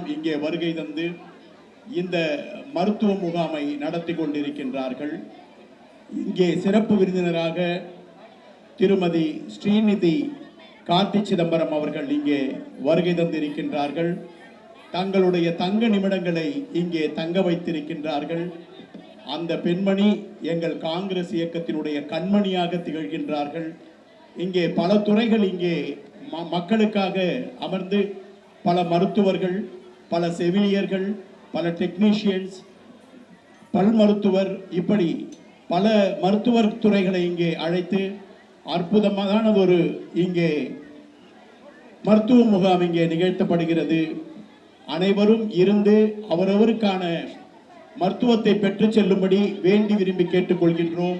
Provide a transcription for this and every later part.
எல்லாம் இங்கே வருகை தந்து இந்த மருத்துவ முகாமை நடத்தி கொண்டிருக்கின்றார்கள். இங்கே சிறப்பு விருந்தினராக திருமதி ஸ்ரீநிதி கார்த்தி சிதம்பரம் அவர்கள் இங்கே வருகை தந்திருக்கின்றார்கள். தங்களுடைய தங்க நிமிடங்களை இங்கே தங்க வைத்திருக்கின்றார்கள். அந்த பெண்மணி எங்கள் காங்கிரஸ் இயக்கத்தினுடைய கண்மணியாக திகழ்கின்றார்கள். இங்கே பல துறைகள் இங்கே ம- மக்களுக்காக அமர்ந்து பல மருத்துவர்கள் பல செவிலியர்கள் பல டெக்னீஷியன்ஸ் பல் மருத்துவர் இப்படி பல மருத்துவர் துறைகளை இங்கே அழைத்து அற்புதமான ஒரு இங்கே மருத்துவ முகாம் இங்கே நிகழ்த்தப்படுகிறது. அனைவரும் இருந்து அவரவருக்கான மருத்துவத்தை பெற்றுச் செல்லும்படி வேண்டி விரும்பி கேட்டுக்கொள்கின்றோம்.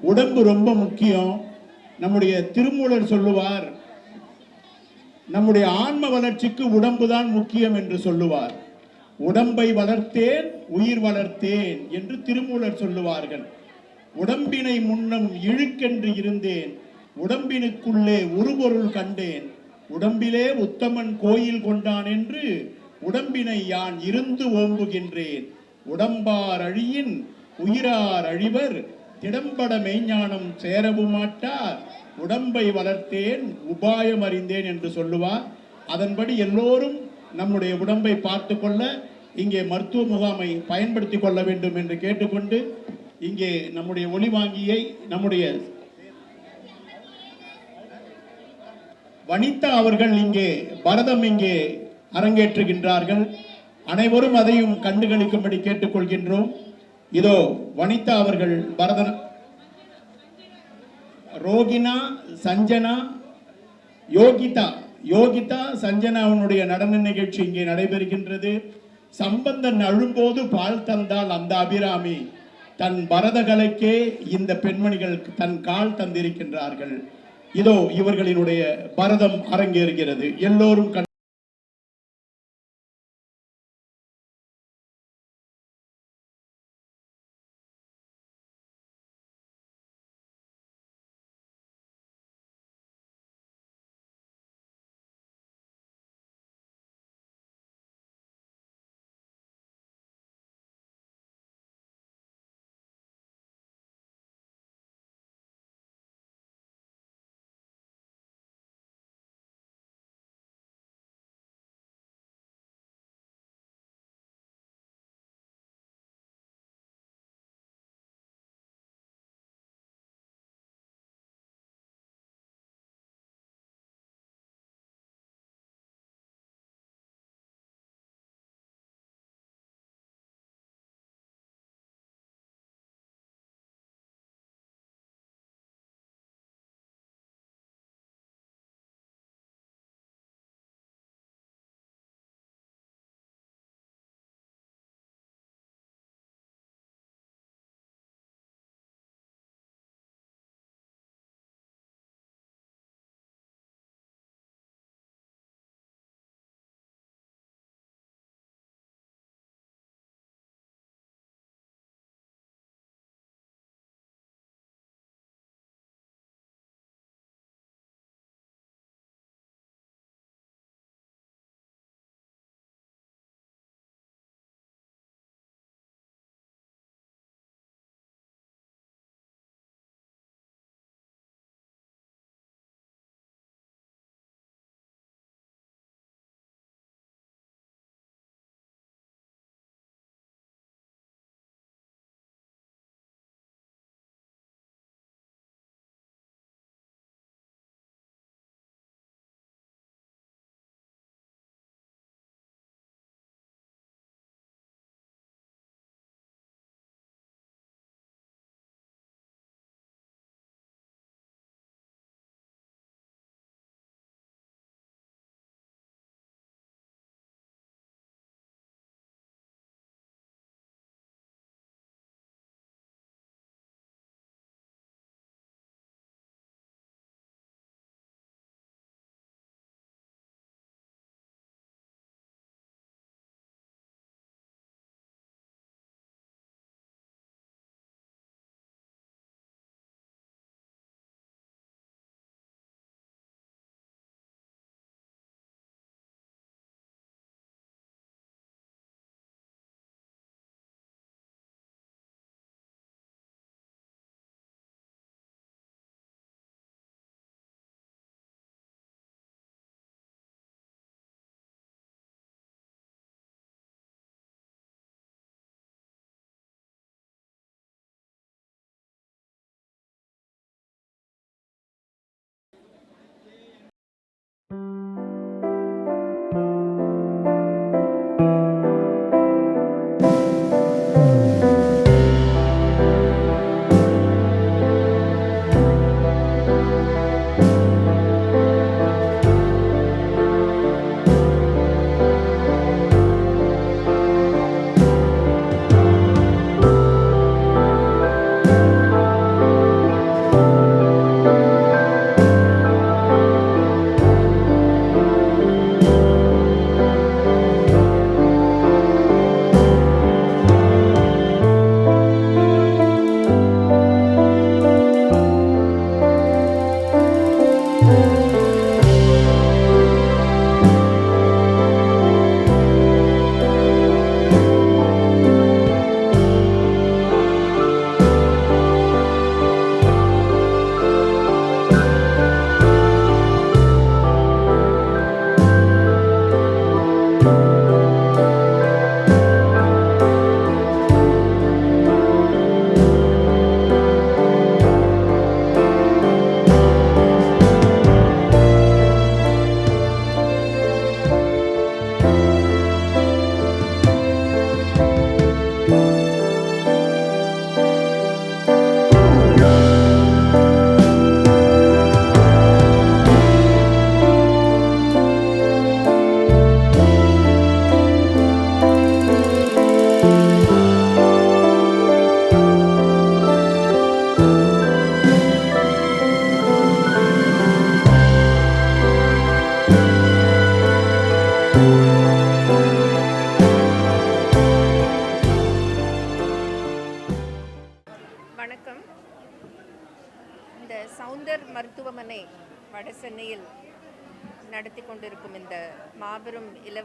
உடம்பு ரொம்ப முக்கியம். நம்முடைய திருமூலர் சொல்லுவார் நம்முடைய ஆன்ம வளர்ச்சிக்கு உடம்புதான் முக்கியம் என்று சொல்லுவார். உடம்பை வளர்த்தேன் உயிர் வளர்த்தேன் என்று திருமூலர் சொல்லுவார்கள். உடம்பினை முன்னம் இழுக்கென்று இருந்தேன் உடம்பினுக்குள்ளே உருபொருள் கண்டேன் உடம்பிலே உத்தமன் கோயில் கொண்டான் என்று உடம்பினை யான் இருந்து ஓம்புகின்றேன். உடம்பார் அழியின் உயிரார் அழிவர் திடம்பட மெய்ஞானம் சேரவுமாட்டார். உடம்பை வளர்த்தேன் உபாயம் அறிந்தேன் என்று சொல்லுவார். அதன்படி எல்லோரும் நம்முடைய உடம்பை பார்த்து கொள்ள இங்கே மருத்துவ முகாமை பயன்படுத்தி கொள்ள வேண்டும் என்று கேட்டுக்கொண்டு இங்கே நம்முடைய ஒளிவாங்கியை நம்முடைய வனிதா அவர்கள் இங்கே பரதம் இங்கே அரங்கேற்றுகின்றார்கள். அனைவரும் அதையும் கண்டுகளிக்கும்படி கேட்டுக்கொள்கின்றோம். இதோ வனிதா அவர்கள் பரதன் ரோகினா சஞ்சனா யோகிதா. யோகிதா சஞ்சனாவுடைய நடன நிகழ்ச்சி இங்கே நடைபெறுகின்றது. சம்பந்தன் அழும்போது பால் தந்தால் அந்த அபிராமி தன் பரதகலைக்கே இந்த பெண்மணிகள் தன் கால் தந்திருக்கின்றார்கள். இதோ இவர்களினுடைய பரதம் அரங்கேறுகிறது. எல்லோரும்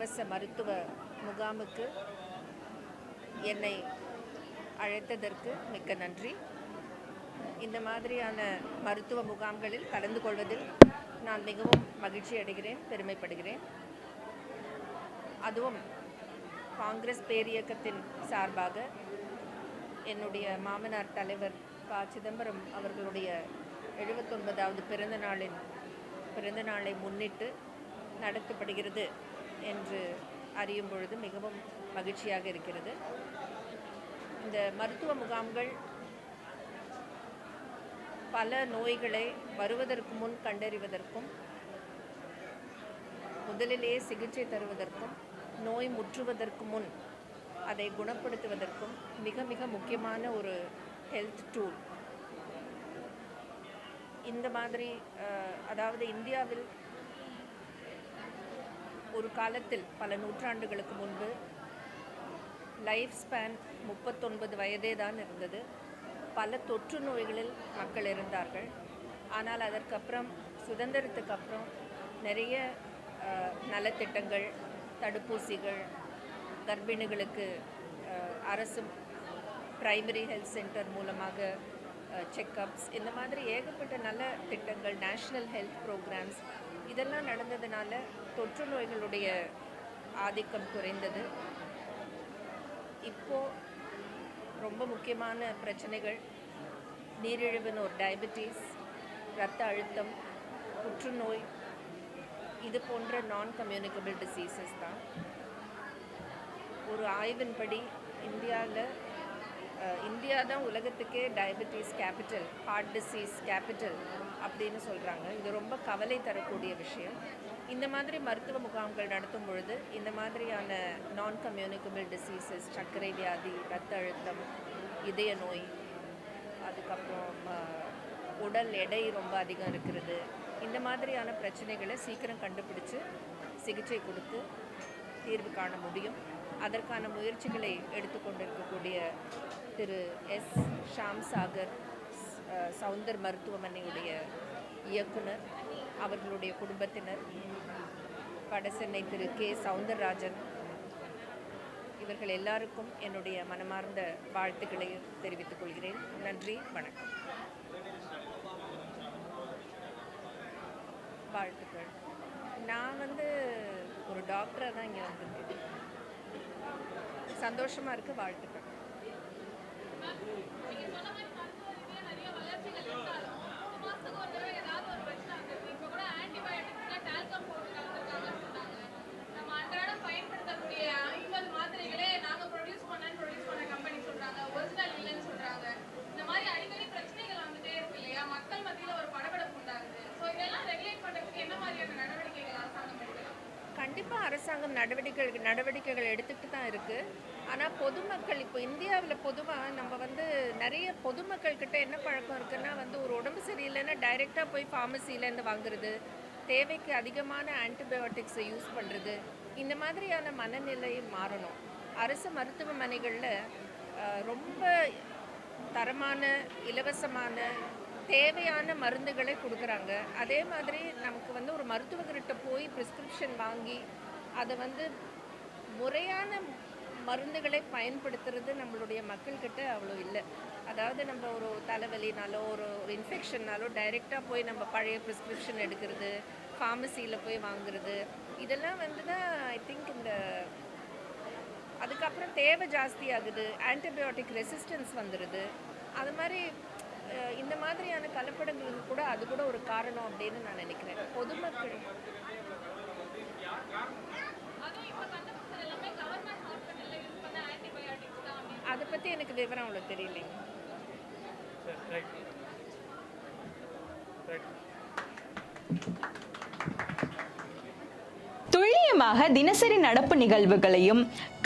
இலவச மருத்துவ முகாமுக்கு என்னை அழைத்ததற்கு மிக்க நன்றி. இந்த மாதிரியான மருத்துவ முகாம்களில் கலந்து கொள்வதில் நான் மிகவும் மகிழ்ச்சி அடைகிறேன் பெருமைப்படுகிறேன். அதுவும் காங்கிரஸ் பேரியக்கத்தின் சார்பாக என்னுடைய மாமனார் தலைவர் ப. சிதம்பரம் அவர்களுடைய எழுபத்தொன்பதாவது பிறந்த நாளின் பிறந்த நாளை முன்னிட்டு நடத்தப்படுகிறது. என்று அறியும் பொழுது மிகவும் மகிழ்ச்சியாக இருக்கிறது. இந்த மருத்துவ முகாம்கள் பல நோய்களை வருவதற்கு முன் கண்டறிவதற்கும் முதலிலேயே சிகிச்சை தருவதற்கும் நோய் முற்றுவதற்கு முன் அதை குணப்படுத்துவதற்கும் மிக மிக முக்கியமான ஒரு ஹெல்த் டூல் இந்த மாதிரி அதாவது இந்தியாவில் ஒரு காலத்தில் பல நூற்றாண்டுகளுக்கு முன்பு லைஃப் ஸ்பேன் முப்பத்தொன்பது வயதே தான் இருந்தது. பல தொற்று நோய்களில் மக்கள் இருந்தார்கள். ஆனால் அதற்கப்புறம் சுதந்திரத்துக்கு அப்புறம் நிறைய நலத்திட்டங்கள் தடுப்பூசிகள் கர்ப்பிணிகளுக்கு அரசு பிரைமரி ஹெல்த் சென்டர் மூலமாக செக்கப்ஸ் இந்த மாதிரி ஏகப்பட்ட நல்ல திட்டங்கள் நேஷ்னல் ஹெல்த் ப்ரோக்ராம்ஸ் இதெல்லாம் நடந்ததுனால தொற்று நோய்களுடைய ஆதிக்கம் குறைந்தது. இப்போ ரொம்ப முக்கியமான பிரச்சனைகள் நீரிழிவு நோய் டயபெட்டிஸ் இரத்த அழுத்தம் புற்றுநோய் இது போன்ற நான் கம்யூனிகபிள் டிசீசஸ் தான். ஒரு ஆய்வின்படி இந்தியாவில் இந்தியா தான் உலகத்துக்கே diabetes capital heart disease capital அப்படின்னு சொல்கிறாங்க இது ரொம்ப கவலை தரக்கூடிய விஷயம். இந்த மாதிரி மருத்துவ முகாம்கள் நடத்தும் பொழுது இந்த மாதிரியான நான் கம்யூனிகபிள் டிசீசஸ் சர்க்கரை வியாதி ரத்த அழுத்தம் இதய நோய் அதுக்கப்புறம் உடல் எடை ரொம்ப அதிகம் இருக்கிறது. இந்த மாதிரியான பிரச்சனைகளை சீக்கிரம் கண்டுபிடிச்சு சிகிச்சை கொடுத்து தீர்வு காண முடியும். அதற்கான முயற்சிகளை எடுத்துக்கொண்டிருக்கக்கூடிய திரு எஸ். ஷாம் சாகர் சவுந்தர் மருத்துவமனையுடைய இயக்குனர் அவர்களுடைய குடும்பத்தினர் வடசென்னை திரு. கே. சவுந்தரராஜன் இவர்கள் எல்லாருக்கும் என்னுடைய மனமார்ந்த வாழ்த்துக்களை தெரிவித்துக் கொள்கிறேன். நன்றி வணக்கம். வாழ்த்துக்கள். நான் வந்து ஒரு டாக்டராக தான் இங்கே வந்திருக்கேன். சந்தோஷமாக இருக்க வாழ்த்துக்கள். நம்ம அன்றாடம் பயன்படுத்தக்கூடிய ஐம்பது மாத்திரைகளே நாங்க ப்ரொடியூஸ் பண்ணேன்னு மாதிரி அடிக்கடி பிரச்சனைகள் வந்துட்டே இருக்கு இல்லையா மக்கள் ஒரு படபடப்பு உண்டாகுது ஸோ இதெல்லாம் மாதிரியான நடவடிக்கைகள் கண்டிப்பாக அரசாங்கம் நடவடிக்கைகள் நடவடிக்கைகள் எடுத்துக்கிட்டு தான் இருக்குது ஆனால் பொதுமக்கள் இப்போ இந்தியாவில் பொதுவாக நம்ம வந்து நிறைய பொதுமக்கள்கிட்ட என்ன பழக்கம் இருக்குன்னா வந்து ஒரு உடம்பு சரியில்லைன்னா டைரெக்டாக போய் ஃபார்மசியிலேருந்து வாங்குறது தேவைக்கு அதிகமான ஆன்டிபயோட்டிக்ஸை யூஸ் பண்ணுறது இந்த மாதிரியான மனநிலை மாறணும். அரசு மருத்துவமனைகளில் ரொம்ப தரமான இலவசமான தேவையான மருந்துகளை கொடுக்குறாங்க. அதே மாதிரி நமக்கு வந்து ஒரு மருத்துவர்கிட்ட போய் ப்ரிஸ்கிரிப்ஷன் வாங்கி அதை வந்து முறையான மருந்துகளை பயன்படுத்துறது நம்மளுடைய மக்கள்கிட்ட அவ்வளோ இல்லை. அதாவது நம்ம ஒரு தலைவலினாலோ ஒரு இன்ஃபெக்ஷன்னாலோ டைரெக்டாக போய் நம்ம பழைய ப்ரிஸ்கிரிப்ஷன் எடுக்கிறது ஃபார்மசியில் போய் வாங்குறது இதெல்லாம் வந்து தான் ஐ திங்க் இந்த அதுக்கப்புறம் தேவை ஜாஸ்தி ஆகுது. ஆன்டிபயோட்டிக் ரெசிஸ்டன்ஸ் வந்துடுது அது மாதிரி இந்த மாதிரியான கலப்படங்களுக்கு கூட அது கூட ஒரு காரணம் அப்படின்னு நான் நினைக்கிறேன். பொதுமக்கள் அதுவும் இப்ப கண்டுபிடிச்சது எல்லாமே கவர்மெண்ட் ஹாஸ்பிட்டல்ல யூஸ் பண்ண ஆன்டிபயோட்டிக்ஸ் தான் அப்படின்னு அதை பற்றி எனக்கு விவரம் அவ்வளோ தெரியலைங்க. துல்லியமாக தினசரி நடப்பு நிகழ்வுகளையும்